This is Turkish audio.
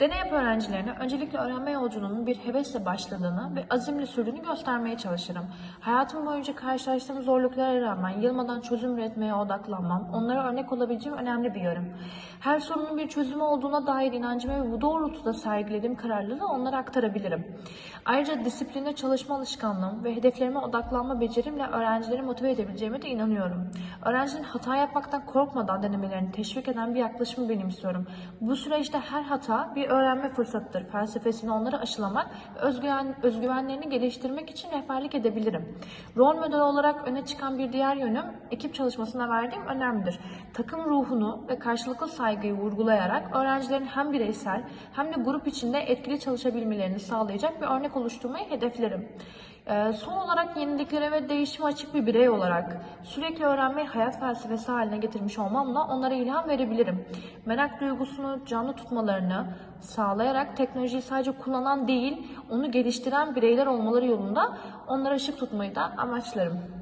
Deney yap öğrencilerine öncelikle öğrenme yolculuğunun bir hevesle başladığını ve azimle sürdüğünü göstermeye çalışırım. Hayatım boyunca karşılaştığım zorluklara rağmen yılmadan çözüm üretmeye odaklanmam, onlara örnek olabileceğim önemli bir yönüm. Her sorunun bir çözümü olduğuna dair inancımı ve bu doğrultuda sergilediğim kararlılığı onlara aktarabilirim. Ayrıca disipline çalışma alışkanlığım ve hedeflerime odaklanma becerimle öğrencileri motive edebileceğime de inanıyorum. Öğrencilerin hata yapmaktan korkmadan denemelerini teşvik eden bir yaklaşımı benimsiyorum. Bu süreçte her hata bir öğrenme fırsatıdır felsefesini onlara aşılamak ve özgüven, özgüvenlerini geliştirmek için rehberlik edebilirim. Rol model olarak öne çıkan bir diğer yönüm ekip çalışmasına verdiğim önemlidir. Takım ruhunu ve karşılıklı saygıyı vurgulayarak öğrencilerin hem bireysel hem de grup içinde etkili çalışabilmelerini sağlayacak bir örnek oluşturmayı hedeflerim. Ee, son olarak yeniliklere ve değişime açık bir birey olarak sürekli öğrenmeyi hayat felsefesi haline getirmiş olmamla onlara ilham verebilirim. Merak duygusunu canlı tutmalarını sağlayarak teknolojiyi sadece kullanan değil, onu geliştiren bireyler olmaları yolunda onlara ışık tutmayı da amaçlarım.